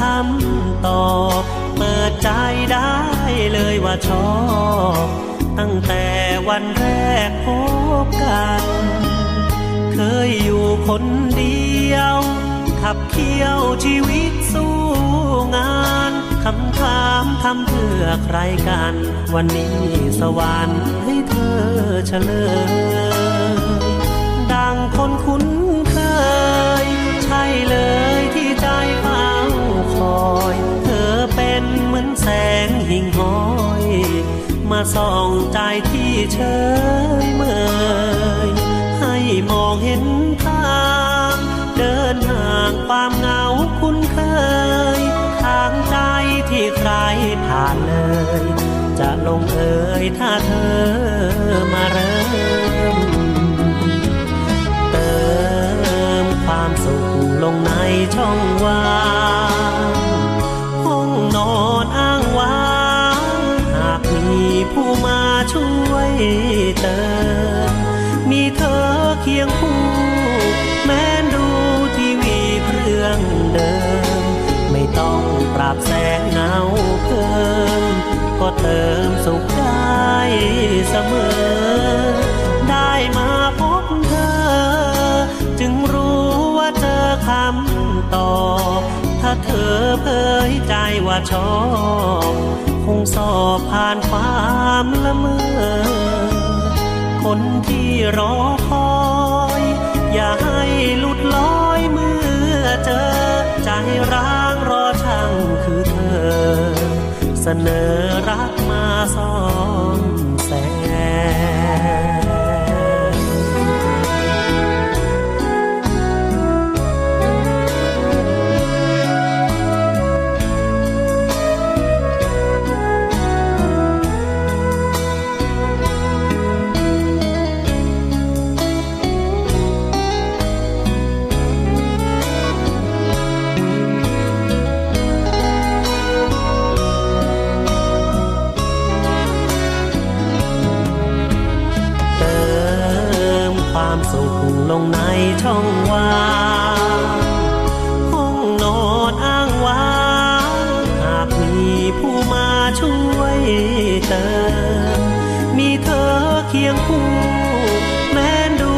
คำตอบเปิดใจได้เลยว่าชอบ ตั้งแต่วันแรกพบกัน เคยอยู่คนเดียว ขับเคี่ยวชีวิตสู้งานคำถามทำเพื่อใครกัน วันนี้สวรรค์ให้เธอเฉลยดังคนคุ้น มาส่องใจที่เฉยเมยให้มองเห็นทางเดินห่างความเหงาคุ้นเคย ทางใจที่ใครผ่านเลย จะลงเอยถ้าเธอมาเริ่ม เติมความสุขลงในช่องว่าง ผู้มาช่วยเติม มีเธอเคียงคู่ แม้ดูทีวีเครื่องเดิม ไม่ต้องปรับแสงเงาเพิ่ม ก็เติมสุขได้เสมอ ได้มาพบเธอ จึงรู้ว่าเจอคำตอบ ถ้าเธอเผยใจว่าชอบ งสอบผ่านความละเมอ คนที่รอคอย อย่าให้หลุดลอยเมื่อเจอ ใจร้างรอช่างคือเธอ เสนอรัก ความสุขลงในช่องว่างห้องนอนอ้างว้างหากมีผู้มาช่วยเติมมีเธอเคียงคู่ แม้ดู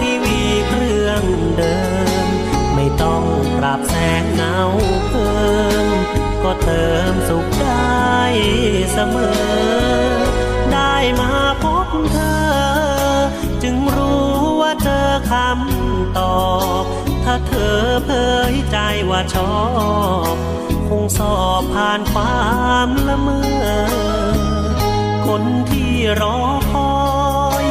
ทีวีเครื่องเดิม ไม่ต้องปรับแสงเงาเพิ่ม ก็เติมสุขได้เสมอ คำตอบ ถ้าเธอเผยใจว่าชอบ คงสอบผ่านความละเมอ คนที่รอคอย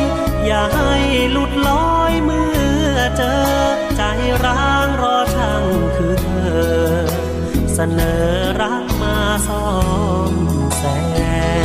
อย่าให้หลุดลอยเมื่อเจอ ใจร้างรอช่างคือเธอ เสนอรักมาซ้อมแสม